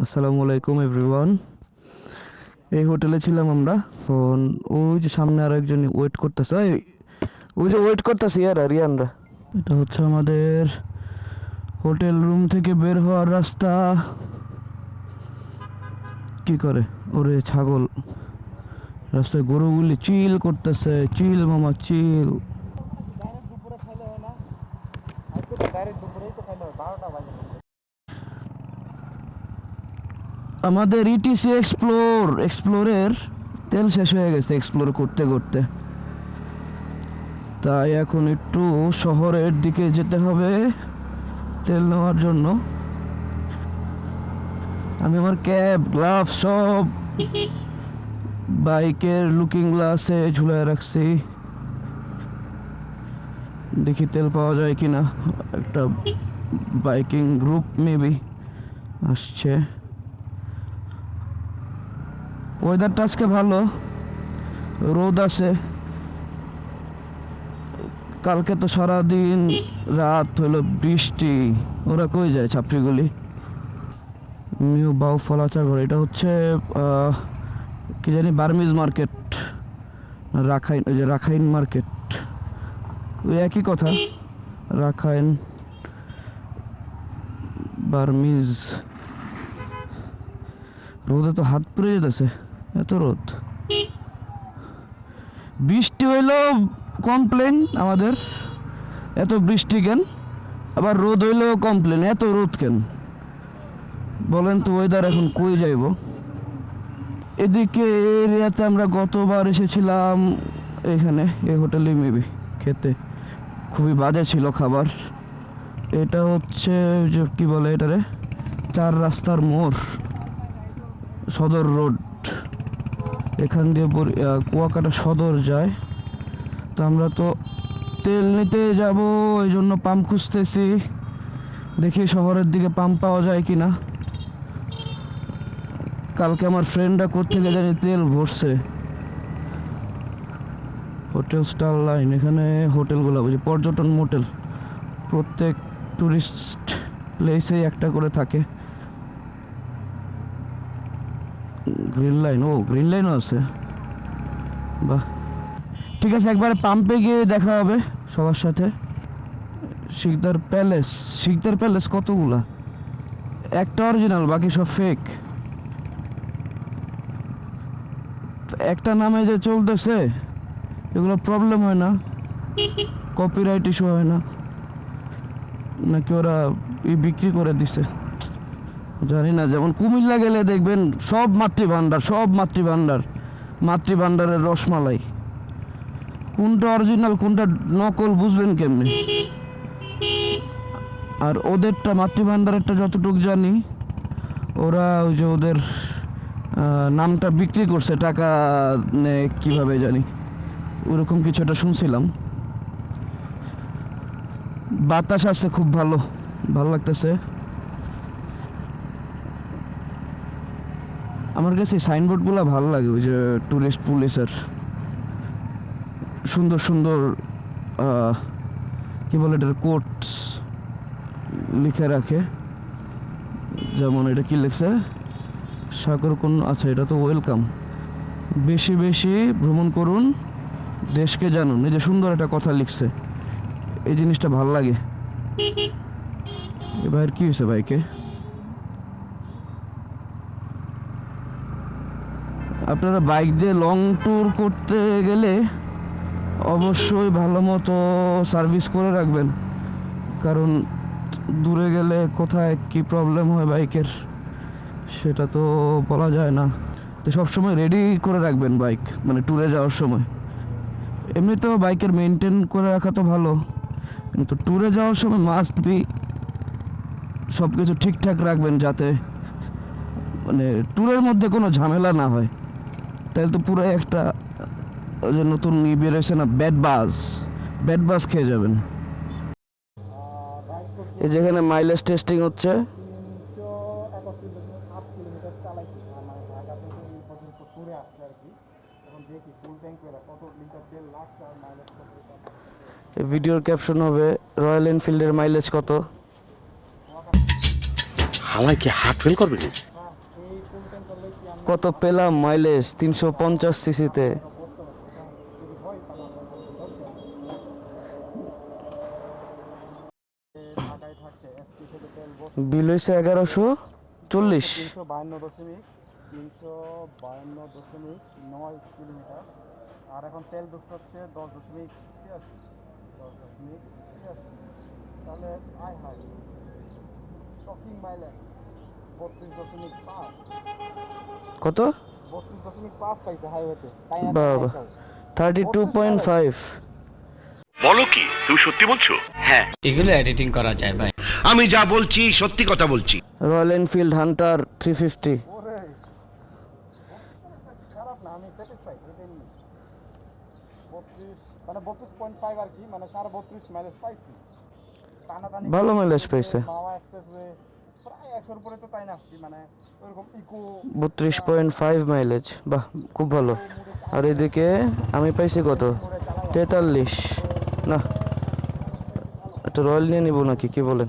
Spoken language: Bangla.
আসসালামু আলাইকুম এভরিওয়ান এই হোটেলে ছিলাম আমরা। ফোন, ওই যে সামনে আর একজন ওয়েট করতেছে ওই যে ওয়েট করতেছে, ইয়ার আর ইয়ানরা এটা হচ্ছে আমাদের হোটেল রুম থেকে বের হওয়ার রাস্তা। কি করে? ওরে ছাগল। রাস্তায় গরুগুলি চিল করতেছে, চিল মামা, চিল। আমাদের ইটিসি এক্সপ্লোর এক্সপ্লোরের তেল শেষ হয়ে গেছে এক্সপ্লোর করতে করতে। তাই এখন একটু শহরের দিকে যেতে হবে তেল নেওয়ার জন্য। আমি আমার ক্যাব, গ্লাভ সব বাইকের লুকিং গ্লাসে ঝুলায় রাখছি। দেখি তেল পাওয়া যায় কিনা। একটা বাইকিং গ্রুপ মেবি আসছে। ওয়েদারটা আজকে ভালো, রোদ আছে। কালকে তো সারাদিন রাত হলো বৃষ্টি। ওরা কই যায় ছাত্রীগুলি নিউ বাউ ফলাচার ঘর, এটা হচ্ছে কি জানি বার্মিজ মার্কেট, রাখাইন, ওই যে রাখাইন মার্কেট। ওই একই কথা, রাখাইন, বার্মিজ। রোদে তো হাত পুড়ে যেতেছে। এত রোদ। বৃষ্টি হইল কমপ্লেন আমাদের। এত বৃষ্টি কেন? আবার রোদ হইলেও কমপ্লেন এত রোদ কেন? বলেন তো ওয়েদার এখন কই যাইব? এদিকে এরিয়াতে আমরা গতবার এসেছিলাম এখানে, এই হোটেলে মেবি খেতে। খুবই বাজে ছিল খাবার। এটা হচ্ছে কি বলে এটারে? চার রাস্তার মোড়, সদর রোড। এখান দিয়ে কুয়াকাটা সদর যায়। তো আমরা তো তেল নিতে যাব এই জন্য পাম্প খুঁজতেছি। দেখি শহরের দিকে পাম্প পাওয়া যায় কি না কালকে আমার ফ্রেন্ডরা কোথেকে জানি তেল ভরছে। হোটেল স্টার লাইন, এখানে হোটেলগুলো বুঝি পর্যটন মোটেল। প্রত্যেক টুরিস্ট প্লেসে একটা করে থাকে। গ্রিন লাইন ও গ্রিন লাইনও আছে। বাহ। ঠিক আছে, একবার পাম্পে গিয়ে দেখা হবে সবার সাথে। শিকদার প্যালেস শিকদার প্যালেস কতগুলা? একটা অরিজিনাল বাকি সব ফেক একটা নামে যে চলতেছে, এগুলো প্রবলেম হয় না। কপিরাইট ইস্যু হয় না। নাকি ওরা বিক্রি করে দিছে। জানি না যেমন কুমিল্লা গেলে দেখবেন সব মাতৃভাণ্ডার সব মাতৃভাণ্ডার, মাতৃভাণ্ডারের রসমালাই। কোনটা অরিজিনাল কোনটা নকল বুঝবেন কেমনে? আর ওদেরটা, মাতৃভাণ্ডারেরটা যতটুকু জানি, ওরা ওই যে ওদের নামটা বিক্রি করছে, টাকা কীভাবে জানি। ওরকম কিছু একটা শুনছিলাম। বাতাস আছে খুব ভালো ভালো লাগতেছে। আমার কাছে সাইনবোর্ডগুলো ভালো লাগে ওই যে টুরিস্ট পুলিশের সুন্দর সুন্দর কি বলে এটার কোটস লিখে রাখে। যেমন এটা কি লিখছে? সাগর কোন আচ্ছা এটা তো ওয়েলকাম বেশি বেশি ভ্রমণ করুন, দেশকে জানুন। এই যে সুন্দর একটা কথা লিখছে। এই জিনিসটা ভালো লাগে। এবার কি হয়েছে বাইকে আপনারা বাইক দিয়ে লং ট্যুর করতে গেলে অবশ্যই ভালো মতো সার্ভিস করে রাখবেন। কারণ দূরে গেলে কোথায় কি প্রবলেম হয় বাইকের সেটা তো বলা যায় না। তো সবসময় রেডি করে রাখবেন বাইক মানে ট্যুরে যাওয়ার সময়। এমনিতেও বাইকের মেনটেন করে রাখা তো ভালো, কিন্তু ট্যুরে যাওয়ার সময় মাস্ট বি সব কিছু ঠিকঠাক রাখবেন যাতে মানে ট্যুরের মধ্যে কোনো ঝামেলা না হয়। তাহলে তো পুরো একটা, ওই যে নতুন ই বেরোয়েছে না ব্যাড বাস ব্যাড বাস খেয়ে যাবেন। এই যেখানে মাইলেজ টেস্টিং হচ্ছে। ভিডিওর ক্যাপশন হবে রয়্যাল এনফিল্ডের মাইলেজ কত? হালাই কি হার্ট ফেল করবে কত পেলাম মাইলেজ? তিনশো পঞ্চাশ সিসিতে। বিল এগারোশো চল্লিশ। আর এখন তেল হচ্ছে দশ দশমিক দশ তাহলে আয় হাই শকিং মাইলেজ বত্রিশ দশমিক পাঁচ। কত? বত্রিশ দশমিক পাঁচ পাইছে হাইওয়েতে। বাবা। Thirty two point five. বলো কি? তুমি সত্যি বলছো? হ্যাঁ। এগুলো এডিটিং করা যায় ভাই। আমি যা বলছি সত্যি কথা বলছি। Royal Enfield Hunter three fifty মানে মানে বত্রিশ মাইলেজ পাইছি। প্রায় একশোর উপরে তো তাই মানে ইকো বত্রিশ পয়েন্ট ফাইভ মাইলেজ বাহ খুব ভালো। আর এদিকে আমি পাইছি কত? তেতাল্লিশ। না একটা রয়্যাল নিয়ে নিব নাকি? কি বলেন?